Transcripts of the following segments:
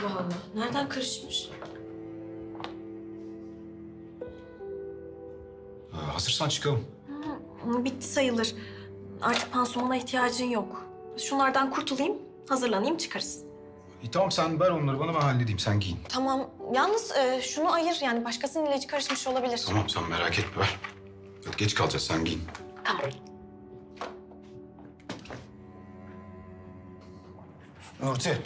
Allah Allah. Nereden karışmış? Ha, hazırsan çıkalım. Hı, Bitti sayılır. Artık pansumana ihtiyacın yok. Şunlardan kurtulayım, hazırlanayım çıkarız. İyi, tamam sen ver onları bana ben halledeyim sen giyin. Tamam. Yalnız e, şunu ayır yani başkasının ilacı karışmış olabilir. Tamam sen merak etme ver. Hadi geç kalacağız sen giyin. Tamam. Nurti.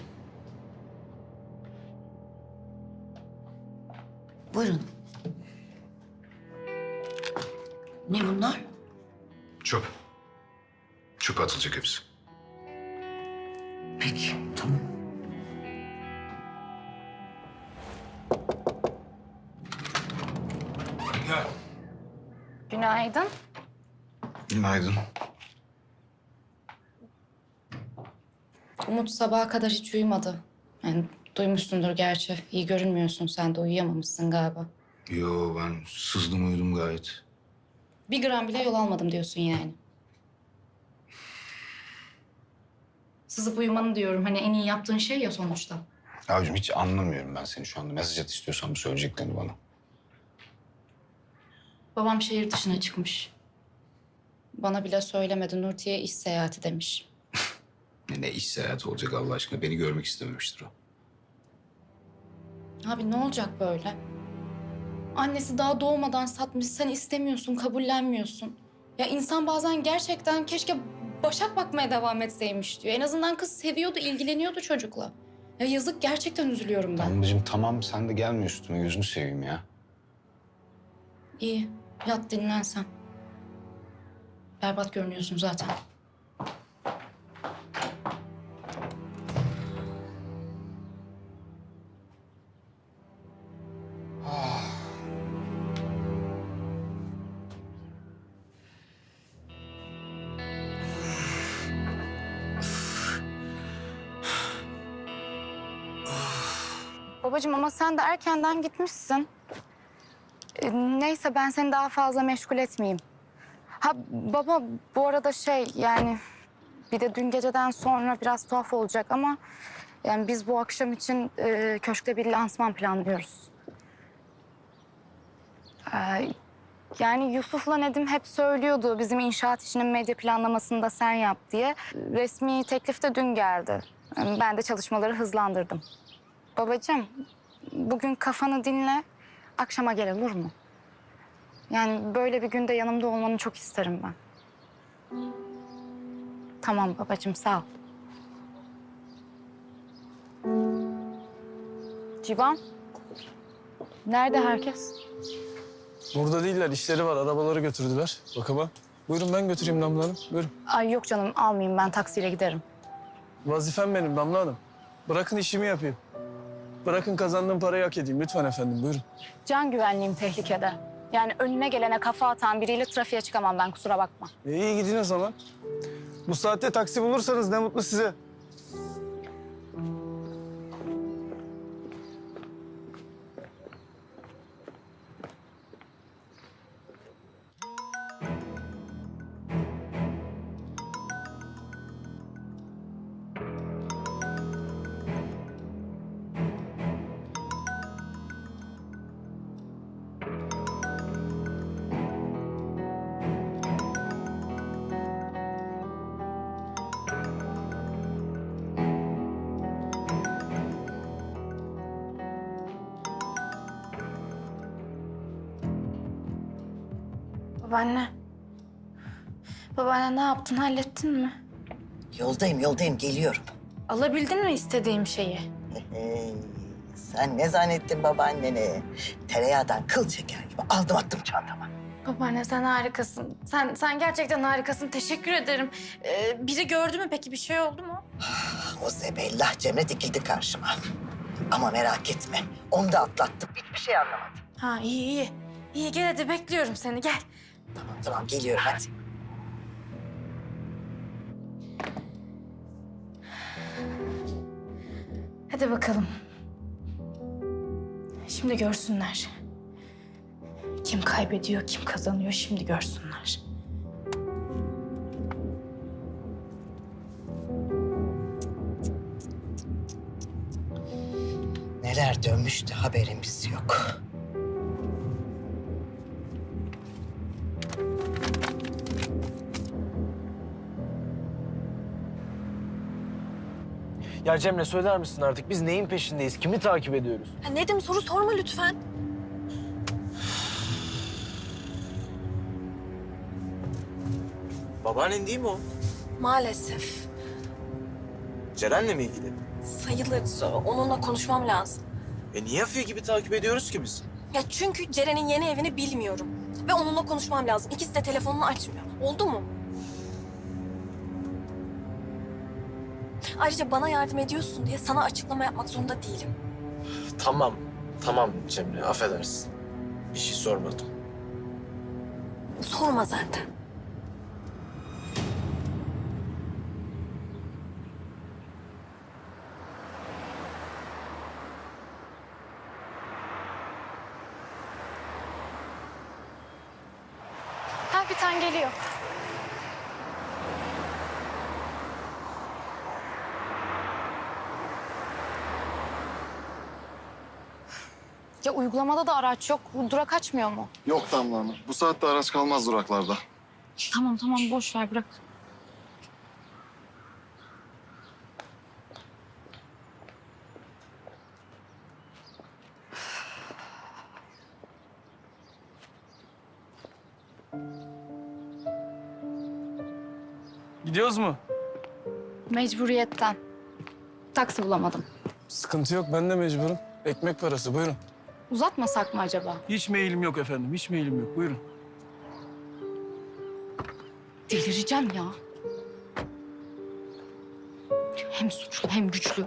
Buyurun. Ne bunlar? Çöp. Çöp atılacak hepsi. Peki, tamam. Gel. Günaydın. Günaydın. Umut sabaha kadar hiç uyumadı. Yani duymuşsundur gerçi. İyi görünmüyorsun sen de uyuyamamışsın galiba. Yo ben sızdım uyudum gayet. Bir gram bile yol almadım diyorsun yani. Sızıp uyumanı diyorum. Hani en iyi yaptığın şey ya sonuçta. Abicim hiç anlamıyorum ben seni şu anda. Mesaj at istiyorsan bu söyleyeceklerini bana. Babam şehir dışına çıkmış. Bana bile söylemedi. Nurti'ye iş seyahati demiş. Ne, iş seyahati olacak Allah aşkına. Beni görmek istememiştir o. Abi ne olacak böyle? Annesi daha doğmadan satmış. Sen istemiyorsun, kabullenmiyorsun. Ya insan bazen gerçekten keşke Başak bakmaya devam etseymiş diyor. En azından kız seviyordu, ilgileniyordu çocukla. Ya yazık gerçekten üzülüyorum ben. Damlacığım tamam sen de gelme üstüme gözünü seveyim ya. İyi, yat dinlen sen. Berbat görünüyorsun zaten. Babacığım ama sen de erkenden gitmişsin. E, Neyse ben seni daha fazla meşgul etmeyeyim. Ha baba bu arada şey yani bir de dün geceden sonra biraz tuhaf olacak ama yani biz bu akşam için e, köşkte bir lansman planlıyoruz. Ee, yani Yusuf'la Nedim hep söylüyordu bizim inşaat işinin medya planlamasını da sen yap diye. Resmi teklif de dün geldi. Ben de çalışmaları hızlandırdım. Babacığım bugün kafanı dinle akşama gel olur mu? Yani böyle bir günde yanımda olmanı çok isterim ben. Tamam babacığım sağ ol. Civan. Nerede herkes? Burada değiller, işleri var. Arabaları götürdüler bakıma. Buyurun ben götüreyim Damla Hanım. Buyurun. Ay yok canım almayayım ben taksiyle giderim. Vazifem benim Damla Hanım. Bırakın işimi yapayım. Bırakın kazandığım parayı hak edeyim. Lütfen efendim, buyurun. Can güvenliğim tehlikede. Yani önüne gelene kafa atan biriyle trafiğe çıkamam ben kusura bakma. E, iyi gidin o zaman. Bu saatte taksi bulursanız ne mutlu size. Babaanne. Babaanne ne yaptın hallettin mi? Yoldayım, yoldayım. Geliyorum. Alabildin mi istediğim şeyi? Sen ne zannettin babaanneni? Tereyağdan kıl çeker gibi aldım attım çantama. Babaanne sen harikasın. Sen sen gerçekten harikasın. Teşekkür ederim. Ee, biri gördü mü peki bir şey oldu mu? O zebellah Cemre dikildi karşıma. Ama merak etme. Onu da atlattım. Hiçbir şey anlamadım. Ha iyi iyi. İyi gel hadi bekliyorum seni gel. Tamam tamam geliyorum hadi. Hadi bakalım. Şimdi görsünler. Kim kaybediyor, kim kazanıyor şimdi görsünler. Kader dönmüş de haberimiz yok. Ya Cemre söyler misin artık biz neyin peşindeyiz? Kimi takip ediyoruz? Ya Nedim soru sorma lütfen. Babaannen değil mi o? Maalesef. Ceren'le mi ilgili? Sayılır. Onunla konuşmam lazım. E niye Afiye gibi takip ediyoruz ki biz? Ya çünkü Ceren'in yeni evini bilmiyorum. Ve onunla konuşmam lazım. İkisi de telefonunu açmıyor. Oldu mu? Ayrıca bana yardım ediyorsun diye sana açıklama yapmak zorunda değilim. Tamam, tamam Cemre affedersin. Bir şey sormadım. Sorma zaten. Ha bir tane geliyor. Ya uygulamada da araç yok. Durak açmıyor mu? Yok Damla Hanım. Bu saatte araç kalmaz duraklarda. Tamam tamam boş ver bırak. Gidiyoruz mu? Mecburiyetten. Taksi bulamadım. Sıkıntı yok ben de mecburum. Ekmek parası buyurun. Uzatmasak mı acaba? Hiç mailim yok efendim. Hiç mailim yok. Buyurun. Delireceğim ya. Hem suçlu hem güçlü.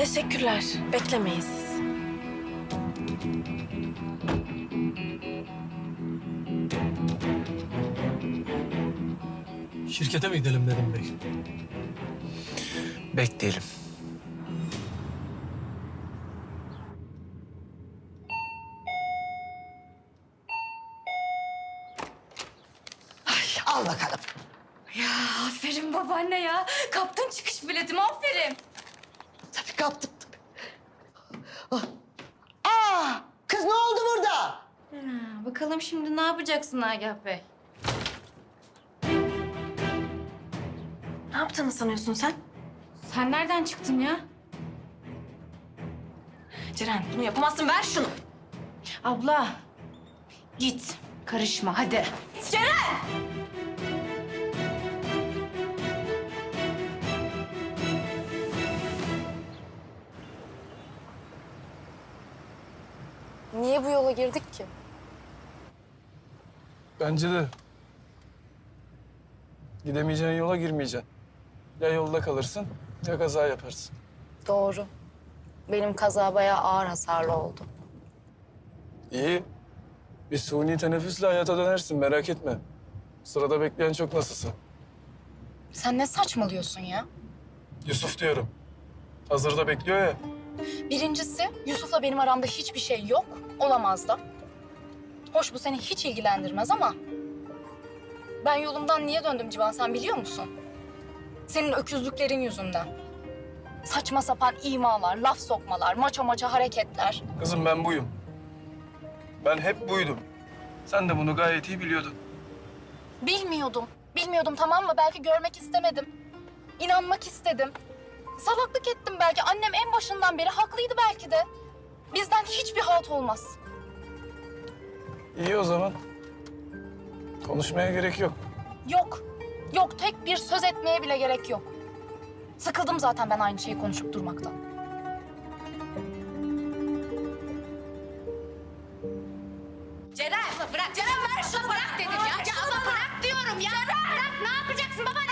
Teşekkürler. Beklemeyiz. Şirkete mi gidelim Nedim Bey? Bekleyelim. Al bakalım. Aferin babaanne ya. Kaptın çıkış biletimi aferin. Kaptım. Ah. Aa, kız ne oldu burada? Bakalım şimdi ne yapacaksın Agah Bey? Ne yaptığını sanıyorsun sen? Sen nereden çıktın ya? Ceren bunu yapamazsın. Ver şunu. Abla git karışma hadi. Niye bu yola girdik ki? Bence de. Gidemeyeceğin yola girmeyeceksin. Ya yolda kalırsın ya kaza yaparsın. Doğru. Benim kaza bayağı ağır hasarlı oldu. İyi. Bir suni teneffüsle hayata dönersin merak etme. Sırada bekleyen çok nasılsa. Sen ne saçmalıyorsun ya? Yusuf diyorum. Hazırda bekliyor ya. Birincisi Yusuf'la benim aramda hiçbir şey yok. Olamaz da. Hoş bu seni hiç ilgilendirmez ama... Ben yolumdan niye döndüm Civan sen biliyor musun? Senin öküzlüklerin yüzünden. Saçma sapan imalar, laf sokmalar, maça maça hareketler. Kızım ben buyum. Ben hep buydum. Sen de bunu gayet iyi biliyordun. Bilmiyordum. Bilmiyordum tamam mı? Belki görmek istemedim. İnanmak istedim. Salaklık ettim belki. Annem en başından beri haklıydı belki de. Bizden hiçbir halt olmaz. İyi o zaman. Konuşmaya gerek yok. Yok. Yok tek bir söz etmeye bile gerek yok. Sıkıldım zaten ben aynı şeyi konuşup durmaktan. Ceren! Bırak! Ceren ver şunu! Bırak dedim ya! Ya bırak diyorum ya! Bırak! Ne yapacaksın baba?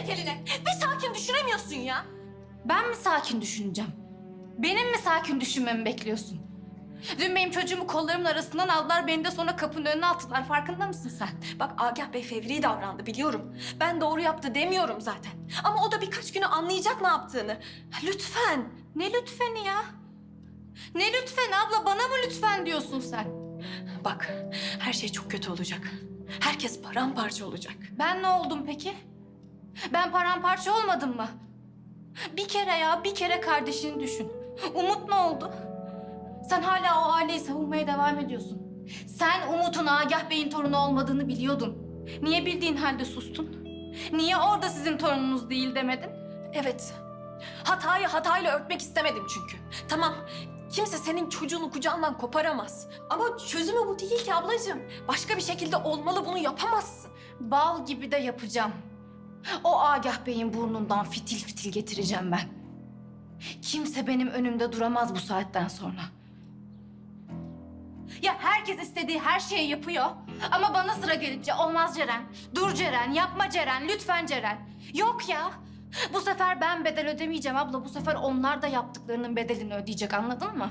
Geçecek eline? Bir sakin düşünemiyorsun ya. Ben mi sakin düşüneceğim? Benim mi sakin düşünmemi bekliyorsun? Dün benim çocuğumu kollarımın arasından aldılar, beni de sonra kapının önüne attılar. Farkında mısın sen? Bak Agah Bey fevri davrandı biliyorum. Ben doğru yaptı demiyorum zaten. Ama o da birkaç günü anlayacak ne yaptığını. Lütfen. Ne lütfeni ya? Ne lütfen abla? Bana mı lütfen diyorsun sen? Bak her şey çok kötü olacak. Herkes paramparça olacak. Ben ne oldum peki? Ben paramparça olmadım mı? Bir kere ya, bir kere kardeşini düşün. Umut ne oldu? Sen hala o aileyi savunmaya devam ediyorsun. Sen Umut'un Agah Bey'in torunu olmadığını biliyordun. Niye bildiğin halde sustun? Niye orada sizin torununuz değil demedin? Evet. Hatayı hatayla örtmek istemedim çünkü. Tamam. Kimse senin çocuğunu kucağından koparamaz. Ama çözümü bu değil ki ablacığım. Başka bir şekilde olmalı bunu yapamazsın. Bal gibi de yapacağım. O Agah Bey'in burnundan fitil fitil getireceğim ben. Kimse benim önümde duramaz bu saatten sonra. Ya herkes istediği her şeyi yapıyor. Ama bana sıra gelince olmaz Ceren. Dur Ceren, yapma Ceren, lütfen Ceren. Yok ya. Bu sefer ben bedel ödemeyeceğim abla. Bu sefer onlar da yaptıklarının bedelini ödeyecek anladın mı?